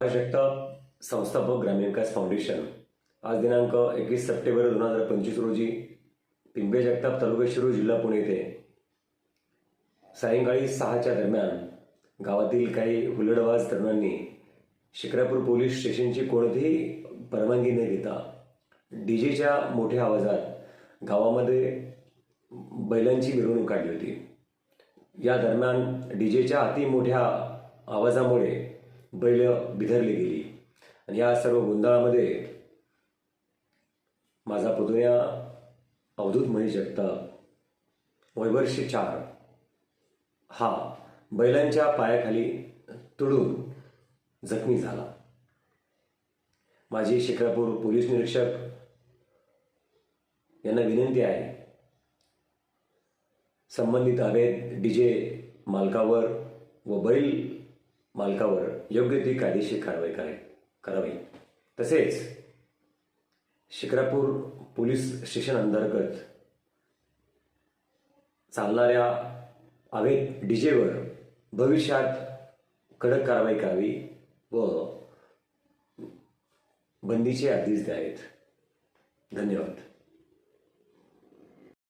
जगताप संस्थापक ग्रामीण विकास फाउंडेशन आज दिनांक एकवीस सप्टेंबर दोन हजार पंचवीस रोजी पिंपे जगताप तालुका शिरूर जिल्हा पुणे येथे सायंकाळी सहाच्या दरम्यान गावातील काही हुलडबाज तरुणांनी शिक्रापूर पोलीस स्टेशनची कोणतीही परवानगी न घेता डीजेच्या मोठ्या आवाजात गावामध्ये बैलांची मिरवणूक काढली होती. या दरम्यान डीजेच्या अति मोठ्या आवाजामुळे बैल बिधरली गेली. आणि या सर्व गोंधळामध्ये माझा पुतण्या अवधूत महेश जगताप वैवर्ष चार. हा बैलांच्या पायाखाली तुडून जखमी झाला. माझी शिक्रापूर पोलीस निरीक्षक यांना विनंती आहे. संबंधित अवैध डीजे मालकावर व बैल मालकावर योग्य ती कायदेशीर कारवाई करे करावी. तसेच शिक्रापूर पोलीस स्टेशन अंतर्गत चालणाऱ्या अवैध डीजेवर भविष्यात कडक कारवाई करावी व बंदीचे आदेश द्यावेत. धन्यवाद.